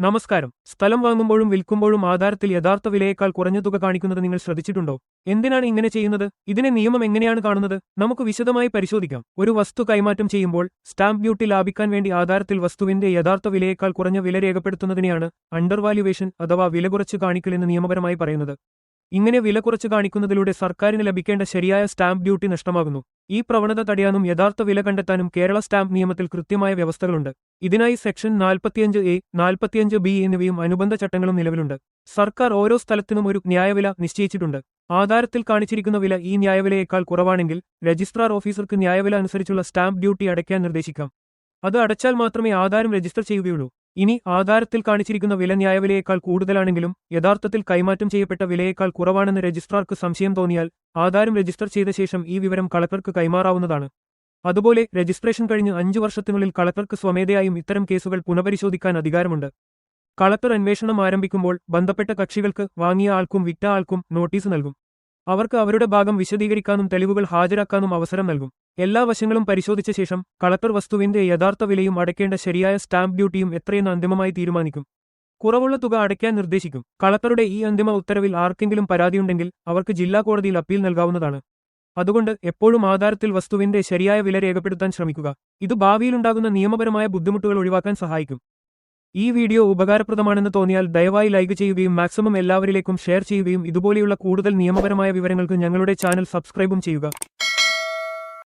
നമസ്കാരം. സ്ഥലം വാങ്ങുമ്പോഴും വിൽക്കുമ്പോഴും ആധാരത്തിൽ യഥാർത്ഥ വിലയേക്കാൾ കുറഞ്ഞ തുക കാണിക്കുന്നത് നിങ്ങൾ ശ്രദ്ധിച്ചിട്ടുണ്ടോ? എന്തിനാണ് ഇങ്ങനെ ചെയ്യുന്നത്? ഇതിനെ നിയമം എങ്ങനെയാണ് കാണുന്നത്? നമുക്ക് വിശദമായി പരിശോധിക്കാം. ഒരു വസ്തു കൈമാറ്റം ചെയ്യുമ്പോൾ സ്റ്റാമ്പ് ഡ്യൂട്ടി ലാഭിക്കാൻ വേണ്ടി ആധാരത്തിൽ വസ്തുവിന്റെ യഥാർത്ഥ വിലയേക്കാൾ കുറഞ്ഞ വില രേഖപ്പെടുത്തുന്നതിനെയാണ് അണ്ടർ വാല്യുവേഷൻ അഥവാ വില കുറച്ച് കാണിക്കൽ എന്ന് നിയമപരമായി പറയുന്നത്. ഇങ്ങനെ വില കുറച്ച് കാണിക്കുന്നതിലൂടെ സർക്കാരിന് ലഭിക്കേണ്ട ശരിയായ സ്റ്റാമ്പ് ഡ്യൂട്ടി നഷ്ടമാകുന്നു. ഈ പ്രവണത തടയാനും യഥാർത്ഥ വില കണ്ടെത്താനും കേരള സ്റ്റാമ്പ് നിയമത്തിൽ കൃത്യമായ വ്യവസ്ഥകളുണ്ട്. ഇതിനായി സെക്ഷൻ നാൽപ്പത്തിയഞ്ച് എ നാൽപ്പത്തിയഞ്ച് ബി എന്നിവയും അനുബന്ധ ചട്ടങ്ങളും നിലവിലുണ്ട്. സർക്കാർ ഓരോ സ്ഥലത്തിനും ഒരു ന്യായവില നിശ്ചയിച്ചിട്ടുണ്ട്. ആധാരത്തിൽ കാണിച്ചിരിക്കുന്ന വില ഈ ന്യായവിലയേക്കാൾ കുറവാണെങ്കിൽ രജിസ്ട്രാർ ഓഫീസർക്ക് ന്യായവില അനുസരിച്ചുള്ള സ്റ്റാമ്പ് ഡ്യൂട്ടി അടയ്ക്കാൻ നിർദ്ദേശിക്കാം. അത് അടച്ചാൽ മാത്രമേ ആധാരം രജിസ്റ്റർ ചെയ്യുകയുള്ളൂ. ഇനി ആധാരത്തിൽ കാണിച്ചിരിക്കുന്ന വില ന്യായവിലയേക്കാൾ കൂടുതലാണെങ്കിലും യഥാർത്ഥത്തിൽ കൈമാറ്റം ചെയ്യപ്പെട്ട വിലയേക്കാൾ കുറവാണെന്ന് രജിസ്ട്രാർക്ക് സംശയം തോന്നിയാൽ ആധാരം രജിസ്റ്റർ ചെയ്ത ശേഷം ഈ വിവരം കളക്ടർക്ക് കൈമാറാവുന്നതാണ്. അതുപോലെ രജിസ്ട്രേഷൻ കഴിഞ്ഞ് അഞ്ചു വർഷത്തിനുള്ളിൽ കളക്ടർക്ക് സ്വമേധയായും ഇത്തരം കേസുകൾ പുനഃപരിശോധിക്കാൻ അധികാരമുണ്ട്. കളക്ടർ അന്വേഷണം ആരംഭിക്കുമ്പോൾ ബന്ധപ്പെട്ട കക്ഷികൾക്ക് വാങ്ങിയ ആൾക്കും വിറ്റ ആൾക്കും നോട്ടീസ് നൽകും. അവർക്ക് അവരുടെ ഭാഗം വിശദീകരിക്കാനും തെളിവുകൾ ഹാജരാക്കാനും അവസരം നൽകും. എല്ലാ വശങ്ങളും പരിശോധിച്ച ശേഷം കളക്ടർ വസ്തുവിന്റെ യഥാർത്ഥ വിലയും അടയ്ക്കേണ്ട ശരിയായ സ്റ്റാമ്പ് ഡ്യൂട്ടിയും എത്രയെന്ന് അന്തിമമായി തീരുമാനിക്കും. കുറവുള്ള തുക അടയ്ക്കാൻ നിർദ്ദേശിക്കും. കളക്ടറുടെ ഈ അന്തിമ ഉത്തരവിൽ ആർക്കെങ്കിലും പരാതിയുണ്ടെങ്കിൽ അവർക്ക് ജില്ലാ കോടതിയിൽ അപ്പീൽ നൽകാവുന്നതാണ്. അതുകൊണ്ട് എപ്പോഴും ആധാരത്തിൽ വസ്തുവിന്റെ ശരിയായ വില രേഖപ്പെടുത്താൻ ശ്രമിക്കുക. ഇത് ഭാവിയിലുണ്ടാകുന്ന നിയമപരമായ ബുദ്ധിമുട്ടുകൾ ഒഴിവാക്കാൻ സഹായിക്കും. ഈ വീഡിയോ ഉപകാരപ്രദമാണെന്ന് തോന്നിയാൽ ദയവായി ലൈക്ക് ചെയ്യുകയും മാക്സിമം എല്ലാവരിലേക്കും ഷെയർ ചെയ്യുകയും ഇതുപോലെയുള്ള കൂടുതൽ നിയമപരമായ വിവരങ്ങൾക്ക് ഞങ്ങളുടെ ചാനൽ സബ്സ്ക്രൈബും ചെയ്യുക.